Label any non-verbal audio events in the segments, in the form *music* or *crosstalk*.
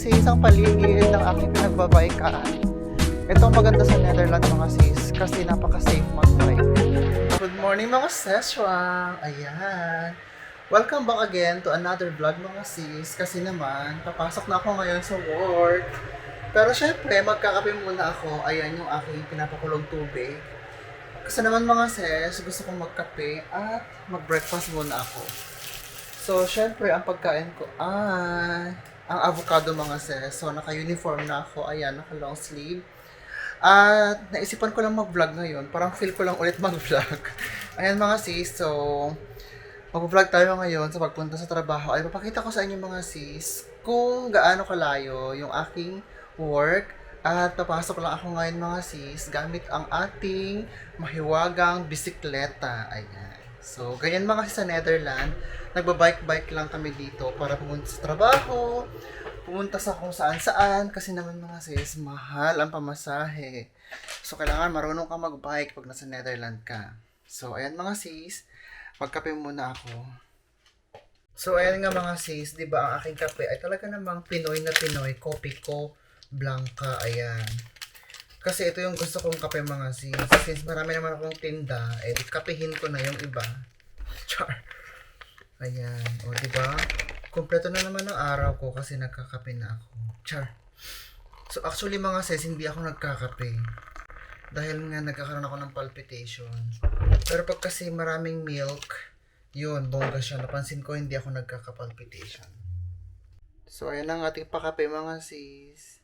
sis, ang paligid ng aking pinagbabaykaan. Ito ang maganda sa Netherlands mga sis kasi napaka-safe mag-bike. Good morning mga seswang! Ayan. Welcome back again to another vlog mga sis kasi naman papasok na ako ngayon sa work. Pero syempre magkakape muna ako. Ayan yung aking pinapakulong tubig. Kasi naman mga sis, gusto kong magkape at mag-breakfast muna ako. So, syempre, ang pagkain ko ay ang avocado mga sis. So, naka-uniform na ako. Ayan, naka-long sleeve. At naisipan ko lang mag-vlog ngayon. Parang feel ko lang ulit *laughs* mag-vlog. Ayan mga sis. So, mag-vlog tayo ngayon sa pagpunta sa trabaho. Ay, papakita ko sa inyo mga sis kung gaano kalayo yung aking work. At papasok lang ako ngayon mga sis gamit ang ating mahiwagang bisikleta. Ayan. So, ganyan mga sis sa Netherlands. Nagbabike-bike lang kami dito para pumunta sa trabaho, pumunta sa kung saan-saan kasi naman mga sis, mahal ang pamasahe. So, kailangan marunong ka mag-bike pag nasa Netherlands ka. So, ayan mga sis, magkape muna ako. So, ayan nga mga sis, di ba ang aking kape ay talaga namang Pinoy na Pinoy, kopi ko, blanca, ayan. Kasi ito yung gusto kong kape mga sis. Since marami naman akong tinda, eh, kapehin ko na yung iba. *laughs* Char. Ayan, o di ba? Kompleto na naman ang araw ko kasi nagkakape na ako. Char. So actually mga sis, hindi ako nagkakape. Dahil nga nagkakaroon ako ng palpitation. Pero pag kasi maraming milk, yun, bongga siya. Napansin ko hindi ako nagkakapalpitation. So ayan ang ating pakape mga sis.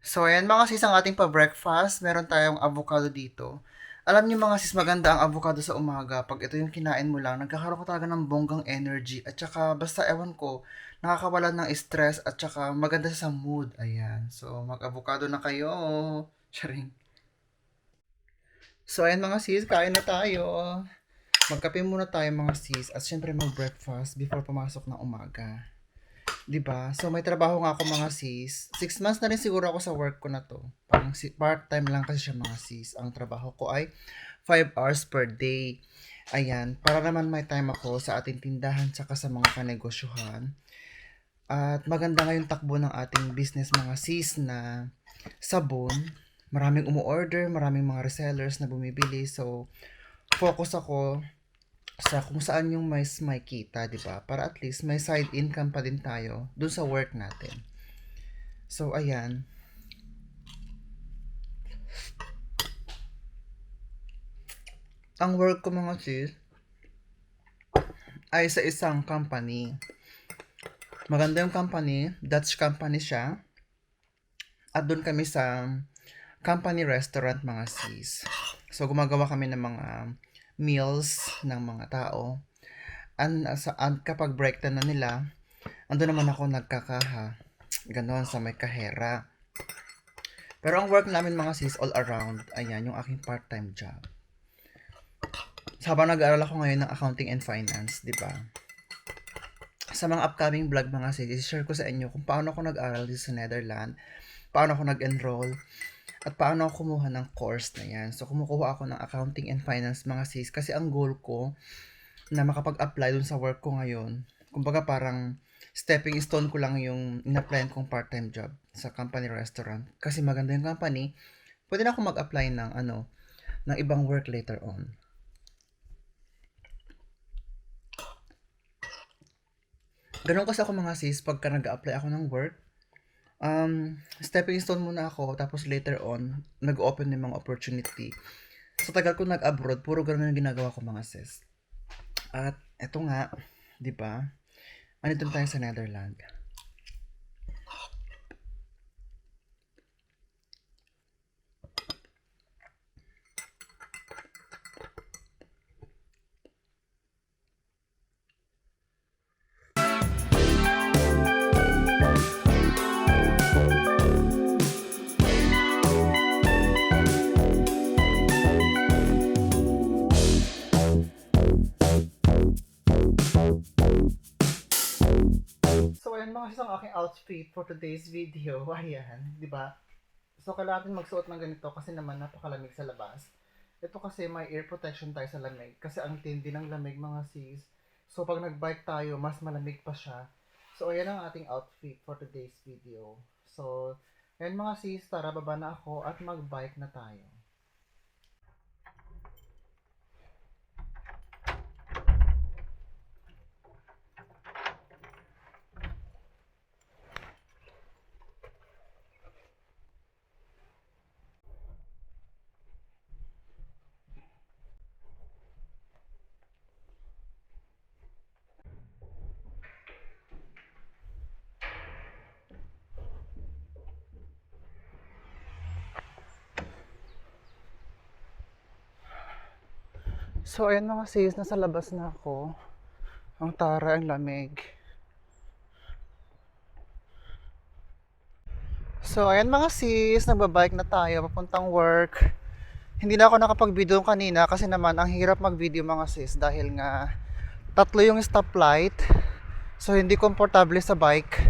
So ayan mga sis ang ating pa-breakfast. Meron tayong avocado dito. Alam niyo mga sis, maganda ang avocado sa umaga. Pag ito yung kinain mo lang, nagkakaroon ka talaga ng bonggang energy. At saka, basta ewan ko, nakakawalan ng stress at saka maganda sa mood. Ayan. So, mag-avocado na kayo. *laughs* Charing. So, ayan mga sis, kain na tayo. Magkape muna tayo mga sis. At syempre mag-breakfast before pumasok ng umaga. 'Di ba? So may trabaho nga ako mga sis. Six months na rin siguro ako sa work ko na to. Parang part-time lang kasi siya mga sis. Ang trabaho ko ay 5 hours per day. Ayan, para naman may time ako sa ating tindahan tsaka sa mga kanegosyohan. At maganda nga yung takbo ng ating business mga sis na sabon. Maraming umu-order, maraming mga resellers na bumibili. So, focus ako sa kung saan yung may, may kita, di ba? Para at least may side income pa din tayo dun sa work natin. So, ayan. Ang work ko mga sis ay sa isang company. Maganda yung company, Dutch company siya. At doon kami sa company restaurant mga sis. So, gumagawa kami ng mga meals ng mga tao. An, sa, an, kapag break time na nila, ando naman ako nagkakaha. Ganon sa may kahera. Pero ang work namin mga sis all around, ayan, yung aking part-time job. So, habang nag-aaral ako ngayon ng accounting and finance, di ba? Sa mga upcoming vlog mga sis, share ko sa inyo kung paano ako nag-aral dito sa Netherlands, paano ako nag-enroll, at paano ako kumuha ng course na yan. So, kumukuha ako ng accounting and finance mga sis kasi ang goal ko na makapag-apply dun sa work ko ngayon, kumbaga parang stepping stone ko lang yung in-applyan kong part-time job sa company restaurant. Kasi maganda yung company, pwede na ako mag-apply ng ano, ng ibang work later on. Ganun kasi ako mga sis, pagka nag-apply ako ng work, um, stepping stone muna ako, tapos later on, nag-open ng mga opportunity. Sa tagal ko nag-abroad, puro ganun yung ginagawa ko mga sis. At eto nga, di ba? Andito tayo sa Netherlands. So, ayan mga sis ang aking outfit for today's video. *laughs* Ayan, di ba? So, kailangan natin magsuot ng ganito kasi naman napakalamig sa labas. Ito kasi may ear protection tayo sa lamig kasi ang tindi ng lamig mga sis. So, pag nag-bike tayo, mas malamig pa siya. So, ayan ang ating outfit for today's video. So, ayan mga sis, tara baba na ako at mag-bike na tayo. So, ayan mga sis, nasa labas na ako. Ang tara, ang lamig. So, ayan mga sis, nagbabike na tayo, papuntang work. Hindi na ako nakapag-video kanina kasi naman ang hirap mag-video mga sis dahil nga tatlo yung stoplight. So, hindi komportable sa bike.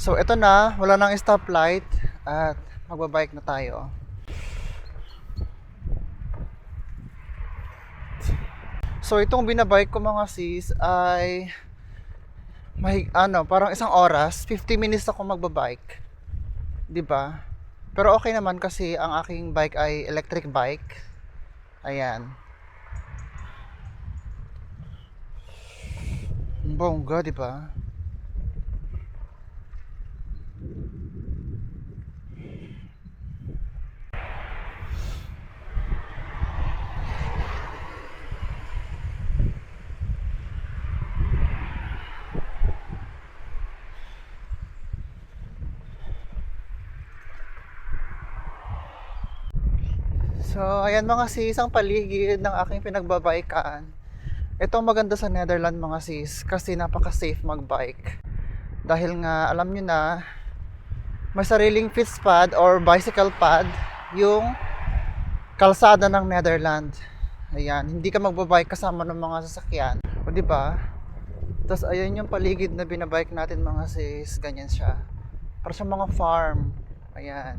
So, eto na, wala nang stoplight at magbabike na tayo. So itong binabike ko mga sis ay may ano, parang isang oras, 50 minutes ako magbabike. 'Di ba? Pero okay naman kasi ang aking bike ay electric bike. Ayan. Bongga, 'di ba? So, ayan mga sis, ang paligid ng aking pinagbabaykan. Ito maganda sa Netherlands mga sis kasi napaka-safe mag-bike. Dahil nga, alam nyo na, may sariling fits pad or bicycle pad yung kalsada ng Netherlands. Ayan, hindi ka magbabike kasama ng mga sasakyan. O di ba? Tapos ayan yung paligid na binabike natin mga sis, ganyan siya. Para sa mga farm. Ayan.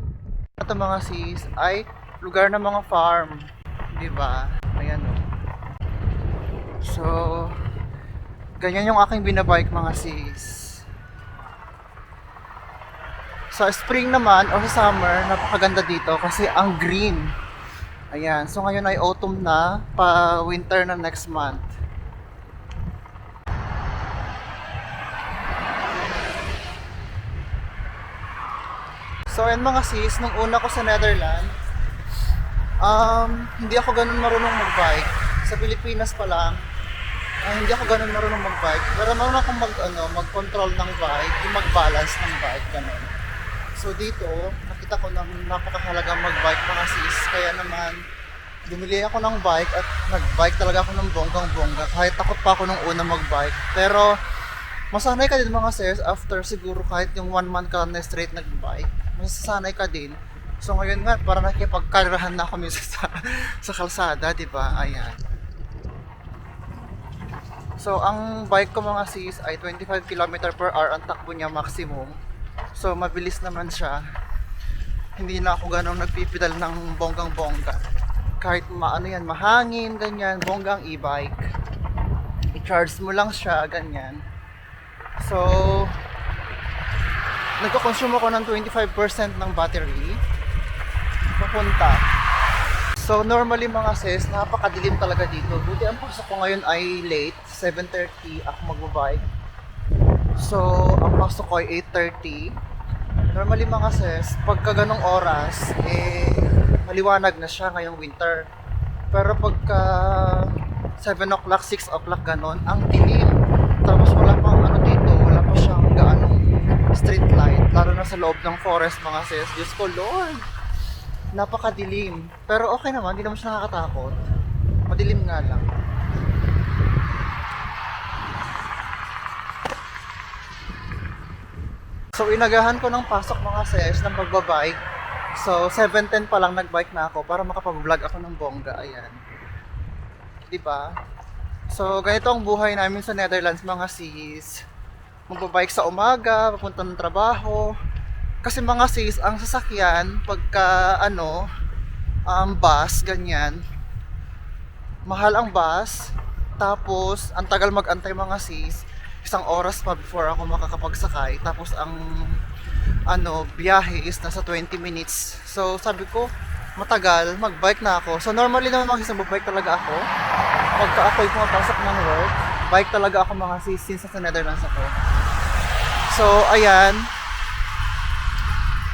Ito mga sis ay lugar ng mga farm. Di ba? Ayan o. So, ganyan yung aking binabike mga sis. Sa spring naman o sa summer, napakaganda dito kasi ang green. Ayan. So ngayon ay autumn na, pa winter na next month. So ayan mga sis, nung una ko sa Netherlands, um, hindi ako ganun marunong mag-bike. Sa Pilipinas pa lang, ah, hindi ako ganun marunong mag-bike. Pero marunong akong mag, ano, mag-control ng bike, yung mag-balance ng bike, ganun. So dito, nakita ko na napakahalagang mag-bike mga sis. Kaya naman, bumili ako ng bike at nag-bike talaga ako ng bonggang-bongga. Kahit takot pa ako nung una mag-bike. Pero, masanay ka din mga sis after siguro kahit yung one month ka na straight nag-bike. Masasanay ka din. So ngayon nga, para nakipagkarirahan na ako minsan *laughs* sa, sa kalsada, di ba? Ayan. So, ang bike ko mga sis ay 25 km per hour ang takbo niya maximum. So, mabilis naman siya. Hindi na ako ganong nagpipidal ng bonggang-bongga. Kahit maano yan, mahangin, ganyan, bonggang e-bike. I-charge mo lang siya, ganyan. So, nagko-consume ako ng 25% ng battery. Papunta. So, normally mga sis, napakadilim talaga dito. Buti ang pasok ko ngayon ay late, 7.30 ako magbabike. So, ang pasok ko ay 8.30. Normally mga sis, pagka ganong oras, eh, maliwanag na siya ngayong winter. Pero pagka 7 o'clock, 6 o'clock ganon, ang dilim. Tapos wala pang ano dito, wala pa siyang gaanong street light. Lalo na sa loob ng forest mga sis. Diyos ko, Lord! Napakadilim. Pero okay naman, hindi naman siya nakakatakot. Madilim nga lang. So inagahan ko ng pasok mga sis ng pagbabike. So 7.10 pa lang nagbike na ako para makapag-vlog ako ng bongga. Ayan. 'Di ba? So ganito ang buhay namin sa Netherlands mga sis. Magbabike sa umaga, papunta ng trabaho. Kasi mga sis, ang sasakyan pagka ano, um, bus, ganyan. Mahal ang bus. Tapos, ang tagal mag-antay mga sis. isang oras pa before ako makakapagsakay. Tapos ang ano, biyahe is nasa 20 minutes. So sabi ko, matagal, magbike na ako. So normally naman mga sis, magbike talaga ako. Pagka ako'y pumapasok ng work, bike talaga ako mga sis since sa Netherlands ako. So ayan,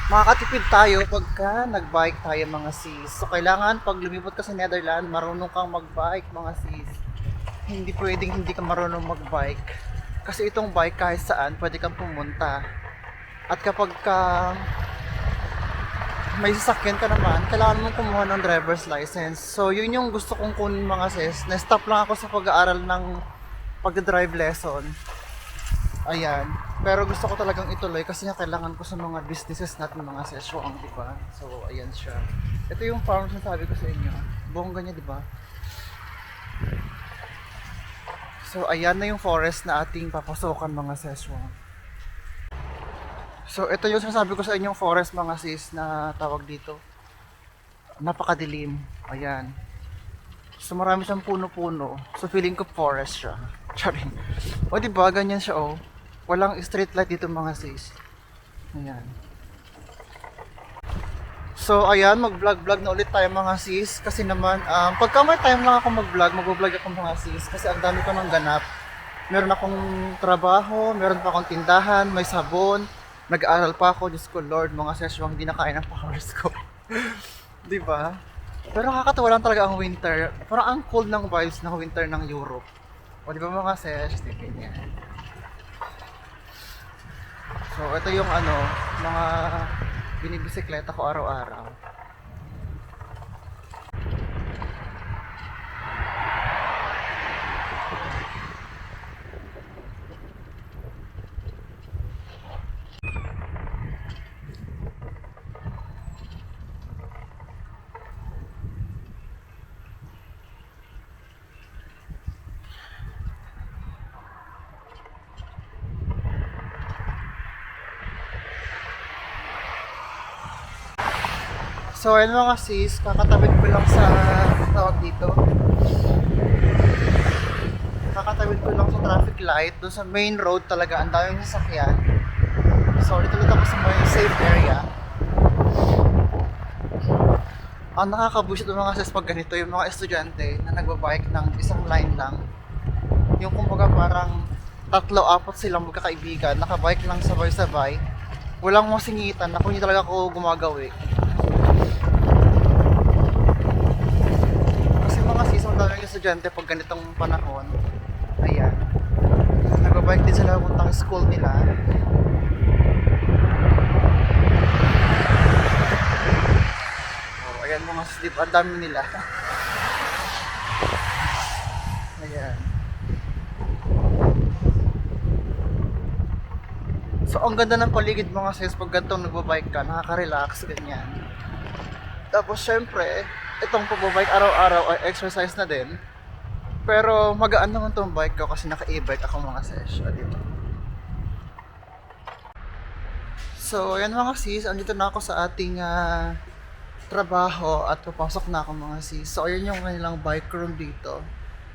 makakatipid tayo pagka nagbike tayo mga sis. So kailangan pag lumipot ka sa Netherlands, marunong kang magbike mga sis. Hindi pwedeng hindi ka marunong magbike. Kasi itong bike kahit saan, pwede kang pumunta. At kapag ka may sasakyan ka naman, kailangan mong kumuha ng driver's license. So yun yung gusto kong kunin mga sis. Na-stop lang ako sa pag-aaral ng pag-drive lesson. Ayan. Pero gusto ko talagang ituloy kasi nga kailangan ko sa mga businesses natin mga seswang, di ba? So, ayan siya. Ito yung farm na sabi ko sa inyo. Bongga niya, di ba? So, ayan na yung forest na ating papasokan mga seswang. So, ito yung sinasabi ko sa inyong forest mga sis na tawag dito. Napakadilim. Ayan. So, marami siyang puno-puno. So, feeling ko forest siya. *laughs* Charing. O, di ba? Ganyan siya, oh. Walang street light dito mga sis. Ayan. So, ayan, mag-vlog-vlog na ulit tayo mga sis. Kasi naman, um, pagka may time lang ako mag-vlog, mag-vlog ako mga sis. Kasi ang dami ko ng ganap. Meron akong trabaho, meron pa akong tindahan, may sabon. Nag-aaral pa ako, Diyos ko Lord, mga seswang hindi na kaya ng powers ko. *laughs* di ba? Pero nakakatawa lang talaga ang winter. Parang ang cold ng vibes ng winter ng Europe. O di ba mga sesh, di ganyan. So, ito yung ano, mga binibisikleta ko araw-araw. So, ayun mga sis, kakatawid ko lang sa tawag dito. Kakatawid ko lang sa traffic light, doon sa main road talaga, ang daming sasakyan. So, dito lang ako sa may safe area. Ang nakakabusit ng mga sis pag ganito, yung mga estudyante na nagbabike ng isang line lang. Yung kumbaga parang tatlo, apat silang magkakaibigan, nakabike lang sabay-sabay. Walang masingitan, ako hindi talaga ako gumagawi. Kasi mga season daming estudyante pag ganitong panahon. Ayan. Nagbabike din sila puntang school nila. Oh, ayan mga sleep, ang dami nila. *laughs* ayan. So, ang ganda ng paligid mga sis pag ganitong nagbabike ka, nakaka-relax, ganyan. Tapos, syempre, itong pagbabike araw-araw ay exercise na din. Pero magaan naman tong bike ko kasi naka-e-bike ako mga sesh. Ah, dito. So, ayan mga sis, andito na ako sa ating ah, trabaho at papasok na ako mga sis. So, ayan yung kanilang bike room dito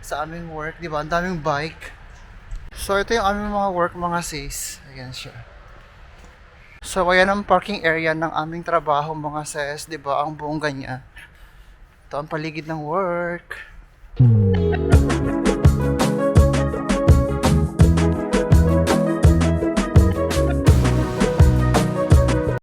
sa aming work, di ba? Ang daming bike. So, ito yung aming mga work mga sis. Ayan siya. So, ayan ang parking area ng aming trabaho mga sis, di ba? Ang buong ganyan. Ito ang paligid ng work. Hmm.